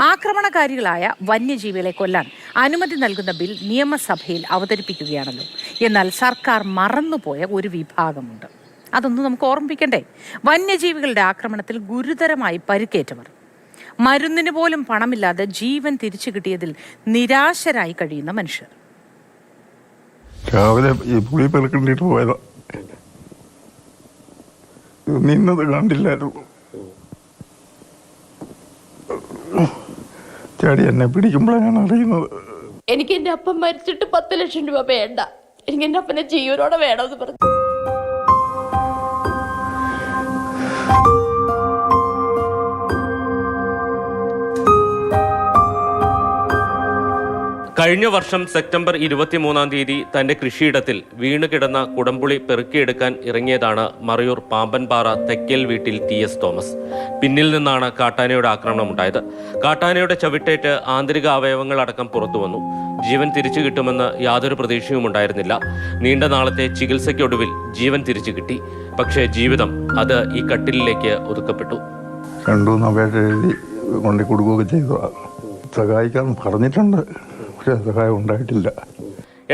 ആക്രമണകാരികളായ വന്യജീവികളെ കൊല്ലാൻ അനുമതി നൽകുന്ന ബിൽ നിയമസഭയിൽ അവതരിപ്പിക്കുകയാണല്ലോ. എന്നാൽ സർക്കാർ മറന്നുപോയ ഒരു വിഭാഗമുണ്ട്. അതൊന്നും നമുക്ക് ഓർമ്മിപ്പിക്കണ്ടേ? വന്യജീവികളുടെ ആക്രമണത്തിൽ ഗുരുതരമായി പരിക്കേറ്റവർ. മരുന്നിന് പോലും പണമില്ലാതെ ജീവൻ തിരിച്ചു കിട്ടിയതിൽ നിരാശരായി കഴിയുന്ന മനുഷ്യർ. രാവിലെ പുളി പെറുക്കണ്ടിട്ട് പോയതാ. നിന്നത് കണ്ടില്ലായിരുന്നു. ചാടി എന്നെ പിടിക്കുമ്പോഴാണ് അറിയുന്നത്. എനിക്ക് എന്റെ അപ്പം മരിച്ചിട്ട് പത്ത് ലക്ഷം രൂപ വേണ്ട. എനിക്ക് എന്റെ അപ്പനെ ജീവനോടെ വേണമെന്ന് പറഞ്ഞു. കഴിഞ്ഞ വർഷം സെപ്റ്റംബർ ഇരുപത്തിമൂന്നാം തീയതി തന്റെ കൃഷിയിടത്തിൽ വീണ് കിടന്ന കുടംപുളി പെറുക്കിയെടുക്കാൻ ഇറങ്ങിയതാണ് മറയൂർ പാമ്പൻപാറ തെക്കേൽ വീട്ടിൽ ടി എസ് തോമസ്. പിന്നിൽ നിന്നാണ് കാട്ടാനയുടെ ആക്രമണം ഉണ്ടായത്. കാട്ടാനയുടെ ചവിട്ടേറ്റ് ആന്തരിക അവയവങ്ങൾ അടക്കം പുറത്തു വന്നു. ജീവൻ തിരിച്ചു കിട്ടുമെന്ന് യാതൊരു പ്രതീക്ഷയും ഉണ്ടായിരുന്നില്ല. നീണ്ട നാളത്തെ ചികിത്സയ്ക്കൊടുവിൽ ജീവൻ തിരിച്ചു കിട്ടി. പക്ഷേ ജീവിതം അത് ഈ കട്ടിലിലേക്ക് ഒതുക്കപ്പെട്ടു. രണ്ടു കൊണ്ടു കൊടുക്കുകയൊക്കെ ചെയ്തു. സഹായിക്കാൻ പറഞ്ഞിട്ടുണ്ട്. പക്ഷെ സഹായം ഉണ്ടായിട്ടില്ല.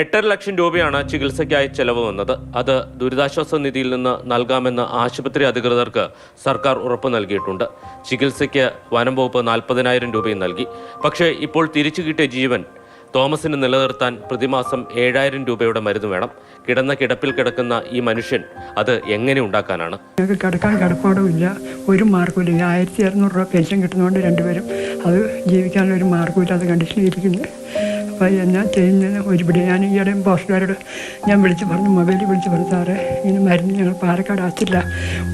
എട്ടര ലക്ഷം രൂപയാണ് ചികിത്സയ്ക്കായി ചെലവ് വന്നത്. അത് ദുരിതാശ്വാസ നിധിയിൽ നിന്ന് നൽകാമെന്ന് ആശുപത്രി അധികൃതർക്ക് സർക്കാർ ഉറപ്പ് നൽകിയിട്ടുണ്ട്. ചികിത്സയ്ക്ക് വനം വകുപ്പ് നാൽപ്പതിനായിരം രൂപയും നൽകി. പക്ഷേ ഇപ്പോൾ തിരിച്ചു കിട്ടിയ ജീവൻ തോമസിന് നിലനിർത്താൻ പ്രതിമാസം ഏഴായിരം രൂപയുടെ മരുന്ന് വേണം. കിടന്ന കിടപ്പിൽ കിടക്കുന്ന ഈ മനുഷ്യൻ അത് എങ്ങനെ ഉണ്ടാക്കാനാണ്? ഞങ്ങൾക്ക് കിടക്കാൻ കിടപ്പാടും ഇല്ല. ഒരു മാർഗമില്ല ആയിരത്തി അറുന്നൂറ് രൂപ പെൻഷൻ കിട്ടുന്നതുകൊണ്ട് രണ്ടുപേരും അത് ജീവിക്കാനുള്ള ഒരു മാർഗമില്ല അത് കണ്ടീഷനിൽ ഇരിക്കുന്നത് അപ്പോൾ എന്നാ ചെയ്യുന്നതിന് ഒരുപിടി ഞാൻ ഈയിടെ പോസ്റ്റുകാരോട് ഞാൻ വിളിച്ച് പറഞ്ഞു മൊബൈലിൽ വിളിച്ച് പറഞ്ഞു സാറേ ഇനി മരുന്ന് ഞങ്ങൾ പാലക്കാട് അച്ചില്ല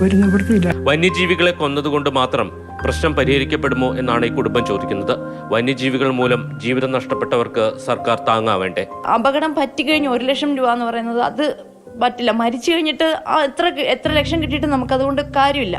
ഒരു നിവൃത്തിയില്ല. വന്യജീവികളെ കൊന്നതുകൊണ്ട് മാത്രം പ്രശ്നം പരിഹരിക്കപ്പെടുമോ എന്നാണ് ഈ കുടുംബം ചോദിക്കുന്നത്. വന്യജീവികൾ മൂലം ജീവിതം നഷ്ടപ്പെട്ടവർക്ക് സർക്കാർ താങ്ങാവേണ്ടേ? അപകടം പറ്റിക്കഴിഞ്ഞ് ഒരു ലക്ഷം രൂപ എന്ന് പറയുന്നത് അത് പറ്റില്ല. മരിച്ചു കഴിഞ്ഞിട്ട് ആ എത്ര എത്ര ലക്ഷം കിട്ടിയിട്ട് നമുക്കതുകൊണ്ട് കാര്യമില്ല.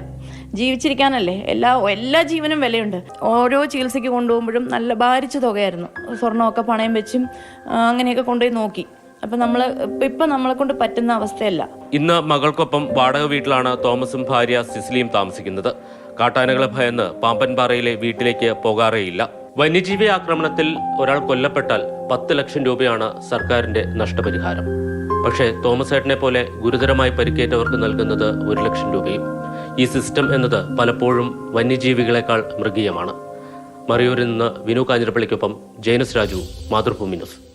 ജീവിച്ചിരിക്കാനല്ലേ? എല്ലാ എല്ലാ ജീവനും വിലയുണ്ട്. ഓരോ ചികിത്സയ്ക്ക് കൊണ്ടുപോകുമ്പോഴും നല്ല ഭാരിച്ച തുകയായിരുന്നു. സ്വർണമൊക്കെ പണയം വെച്ചും അങ്ങനെയൊക്കെ കൊണ്ടുപോയി നോക്കി. അപ്പം നമ്മൾ ഇപ്പം നമ്മളെ കൊണ്ട് പറ്റുന്ന അവസ്ഥയല്ല. ഇന്ന് മകൾക്കൊപ്പം വാടക വീട്ടിലാണ് തോമസും ഭാര്യ സിസിലിയും താമസിക്കുന്നത്. കാട്ടാനകളെ ഭയന്ന് പാമ്പൻപാറയിലെ വീട്ടിലേക്ക് പോകാറേയില്ല. വന്യജീവി ആക്രമണത്തിൽ ഒരാൾ കൊല്ലപ്പെട്ടാൽ പത്ത് ലക്ഷം രൂപയാണ് സർക്കാരിന്റെ നഷ്ടപരിഹാരം. പക്ഷേ തോമസ് ഏട്ടനെ പോലെ ഗുരുതരമായി പരിക്കേറ്റവർക്ക് നൽകുന്നത് ഒരു ലക്ഷം രൂപയും. ഈ സിസ്റ്റം എന്നത് പലപ്പോഴും വന്യജീവികളെക്കാൾ മൃഗീയമാണ്. മറയൂരിൽ നിന്ന് വിനു കാഞ്ഞിരപ്പള്ളിക്കൊപ്പം ജൈനസ് രാജു മാതൃഭൂമി ന്യൂസ്.